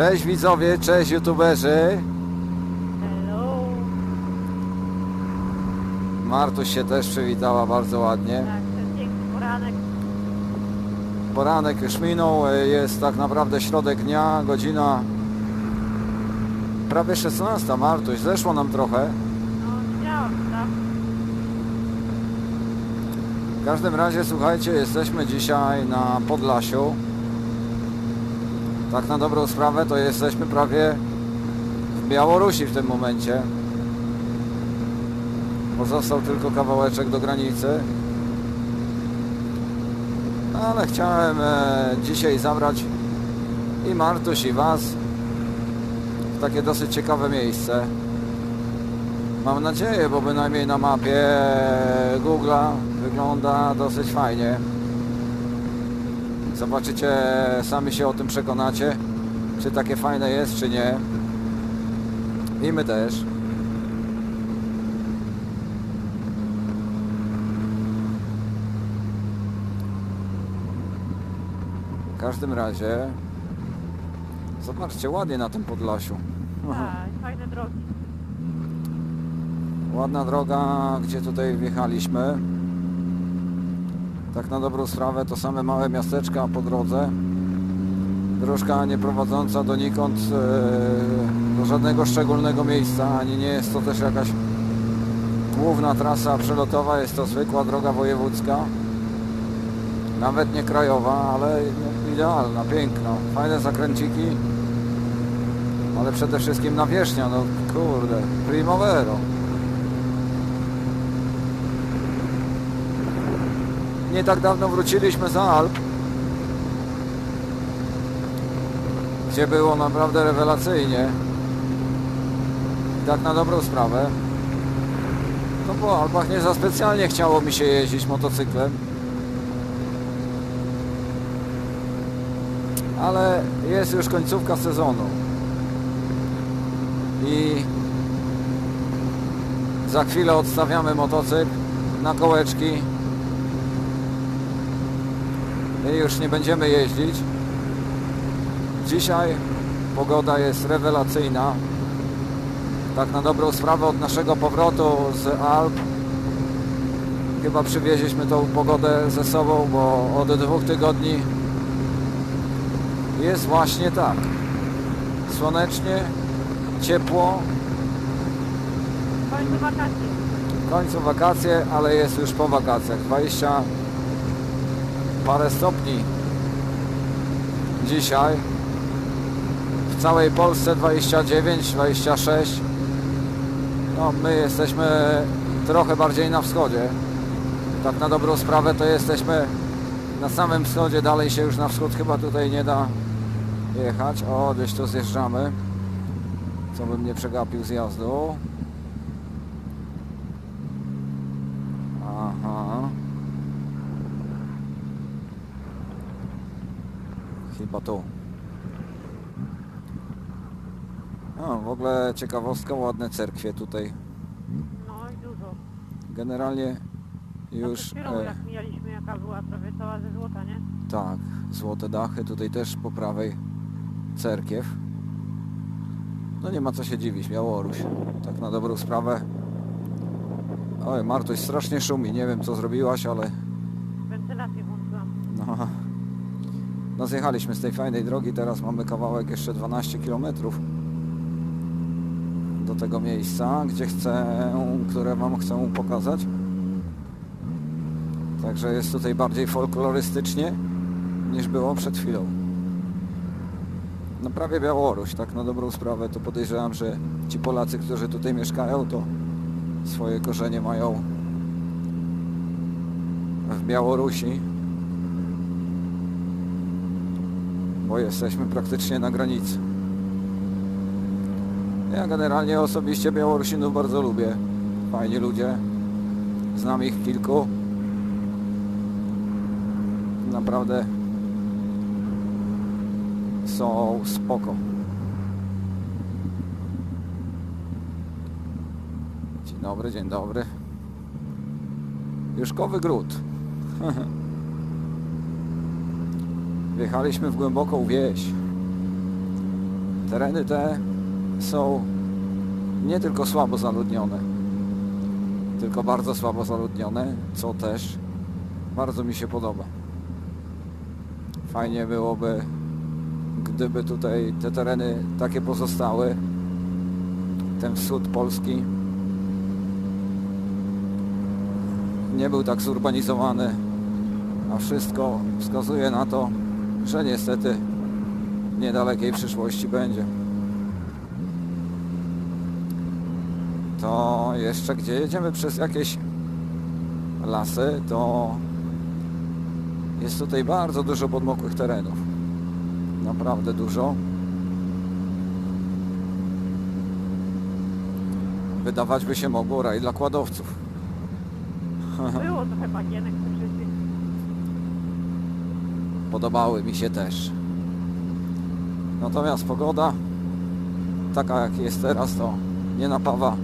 Cześć widzowie, cześć youtuberzy. Hello. Martuś się też przywitała bardzo ładnie. Tak, ten piękny poranek. Poranek już minął, jest tak naprawdę środek dnia, godzina prawie 16. Martuś, zeszło nam trochę. No, widziałam, tak? W każdym razie, słuchajcie, jesteśmy dzisiaj na Podlasiu. Tak na dobrą sprawę, to jesteśmy prawie w Białorusi w tym momencie. Pozostał tylko kawałeczek do granicy. Ale chciałem e, dzisiaj zabrać i Martuś i Was w takie dosyć ciekawe miejsce. Mam nadzieję, bo bynajmniej na mapie Google'a wygląda dosyć fajnie. Zobaczycie, sami się o tym przekonacie, czy takie fajne jest, czy nie. I my też. W każdym razie, zobaczcie, ładnie na tym Podlasiu. Tak, fajne drogi. Ładna droga, gdzie tutaj wjechaliśmy. Tak na dobrą sprawę to same małe miasteczka po drodze. Dróżka nie prowadząca donikąd e, do żadnego szczególnego miejsca, ani nie jest to też jakaś główna trasa przelotowa, jest to zwykła droga wojewódzka. Nawet nie krajowa, ale idealna, piękna. Fajne zakręciki, ale przede wszystkim nawierzchnia, no kurde, primavero. Nie tak dawno wróciliśmy za Alp, gdzie było naprawdę rewelacyjnie. I tak na dobrą sprawę. No po Alpach nie za specjalnie chciało mi się jeździć motocyklem. Ale jest już końcówka sezonu. I za chwilę odstawiamy motocykl na kołeczki i już nie będziemy jeździć. Dzisiaj pogoda jest rewelacyjna. Tak na dobrą sprawę od naszego powrotu z Alp chyba przywieźliśmy tą pogodę ze sobą, bo od dwóch tygodni jest właśnie tak. Słonecznie, ciepło, końcu wakacje. w końcu wakacje, ale jest już po wakacjach. 20 parę stopni dzisiaj. W całej Polsce 29, 26. No my jesteśmy trochę bardziej na wschodzie. Tak na dobrą sprawę to jesteśmy na samym wschodzie, dalej się już na wschód chyba tutaj nie da jechać. O, gdzieś tu zjeżdżamy. Co bym nie przegapił zjazdu. Chyba tu. O, w ogóle ciekawostka, ładne cerkwie tutaj. No i dużo. Generalnie No już... chwilą E, jak mijaliśmy, jaka była prawie cała ze złota, nie? tak, złote dachy, tutaj też po prawej cerkiew. No nie ma co się dziwić, Białoruś. Tak na dobrą sprawę. Oj, Martuś strasznie szumi, nie wiem co zrobiłaś, ale Wentylację włączyłam. No, no zjechaliśmy z tej fajnej drogi, teraz mamy kawałek jeszcze 12 km do tego miejsca, gdzie chcę, które Wam chcę pokazać. Także jest tutaj bardziej folklorystycznie niż było przed chwilą. No prawie Białoruś, tak na dobrą sprawę, to podejrzewam, że ci Polacy, którzy tutaj mieszkają, to swoje korzenie mają w Białorusi. Bo jesteśmy praktycznie na granicy. Ja generalnie osobiście Białorusinów bardzo lubię. Fajni ludzie. Znam ich kilku. Naprawdę są spoko. Dzień dobry, dzień dobry. Juszkowy Gród. Wjechaliśmy w głęboką wieś. Tereny te są nie tylko słabo zaludnione, tylko bardzo słabo zaludnione, co też bardzo mi się podoba. Fajnie byłoby, gdyby tutaj te tereny takie pozostały, ten wschód Polski nie był tak zurbanizowany, a wszystko wskazuje na to, że niestety w niedalekiej przyszłości będzie. To jeszcze gdzie jedziemy przez jakieś lasy, to jest tutaj bardzo dużo podmokłych terenów. Naprawdę dużo. Wydawać by się mogło raj dla kładowców. Było trochę bagienek. Podobały mi się też. Natomiast pogoda, taka jak jest teraz, to nie napawa,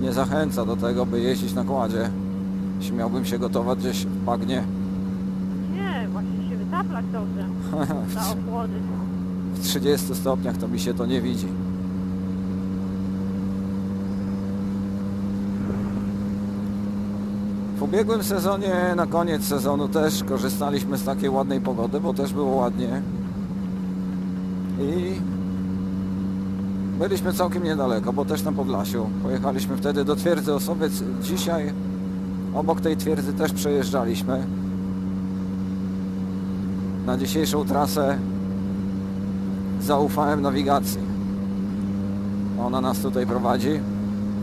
nie zachęca do tego, by jeździć na kładzie. Jeśli miałbym się gotować gdzieś w bagnie, Nie, właśnie się wytaplać dobrze. W 30 stopniach, to mi się to nie widzi. W ubiegłym sezonie, na koniec sezonu też korzystaliśmy z takiej ładnej pogody, bo też było ładnie. I byliśmy całkiem niedaleko, bo też na Podlasiu. Pojechaliśmy wtedy do twierdzy Osowiec. Dzisiaj obok tej twierdzy też przejeżdżaliśmy. Na dzisiejszą trasę zaufałem nawigacji. Ona nas tutaj prowadzi.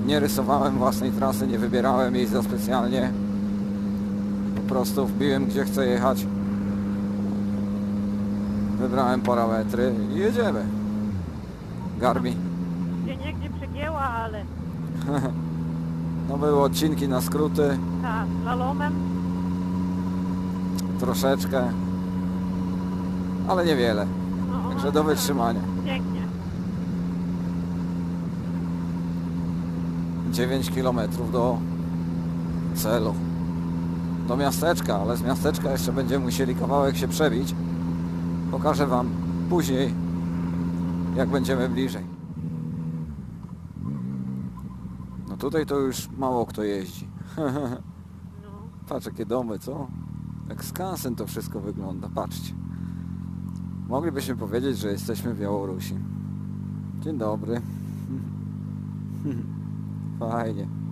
Nie rysowałem własnej trasy, nie wybierałem jej za specjalnie. Po prostu wbiłem gdzie chcę jechać. Wybrałem parametry i jedziemy. Garmi. Gdzie niegdzie przegięła, ale No były odcinki na skróty, ta slalomem. troszeczkę, ale niewiele. No, Także do wytrzymania. Pięknie. 9 km do celu. Do miasteczka, ale z miasteczka jeszcze będziemy musieli kawałek się przebić. Pokażę Wam później, jak będziemy bliżej. No tutaj to już mało kto jeździ. No. Patrz jakie domy, co? Jak skansen to wszystko wygląda, patrzcie. Moglibyśmy powiedzieć, że jesteśmy w Białorusi. Dzień dobry. Fajnie.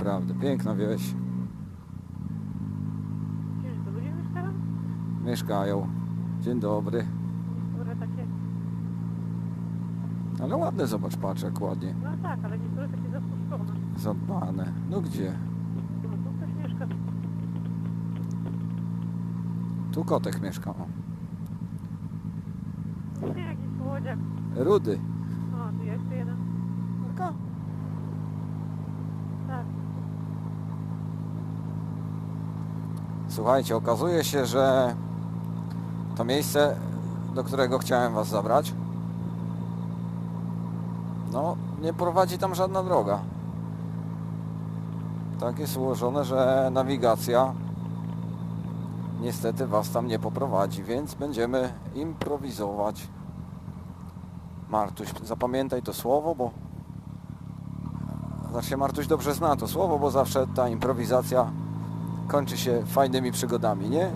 Naprawdę, piękna wieś. Gdzież tu ludzie mieszkają? Mieszkają. Dzień dobry. Niektóre takie... Ale ładne, zobacz, patrz jak ładnie. No tak, ale niektóre takie zapuszczone. Zadbane. No gdzie? No tu ktoś mieszka. Tu kotek mieszka. O. Nie, jakiś słodziak. Rudy. O, tu jeszcze jeden. Taka Tak. Słuchajcie, okazuje się, że to miejsce, do którego chciałem Was zabrać, no nie prowadzi tam żadna droga. Tak jest ułożone, że nawigacja niestety Was tam nie poprowadzi, więc będziemy improwizować. Martuś, zapamiętaj to słowo, bo znaczy Martuś dobrze zna to słowo, bo zawsze ta improwizacja kończy się fajnymi przygodami, nie?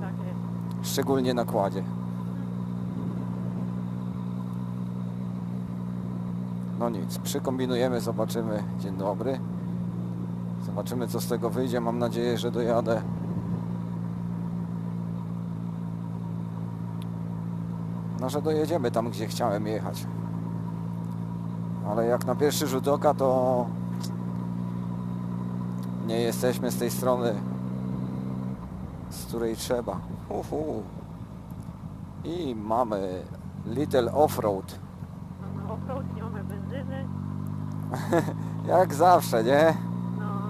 Tak jest. Szczególnie na kładzie. No nic, przykombinujemy, zobaczymy. Dzień dobry. Zobaczymy co z tego wyjdzie. Mam nadzieję, że dojadę. No, że dojedziemy tam, gdzie chciałem jechać. Ale jak na pierwszy rzut oka, to nie jesteśmy z tej strony, której trzeba. Uhu. I mamy Little Offroad. Mamy offroad, nie mamy benzyny. Jak zawsze, nie? No.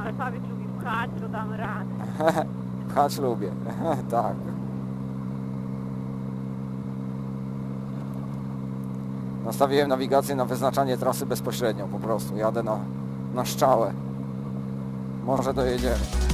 Ale Paweł lubi pchać, to damy radę. Pchać lubię. tak. Nastawiłem nawigację na wyznaczanie trasy bezpośrednio po prostu. Jadę na, na szczałę. Może dojedziemy.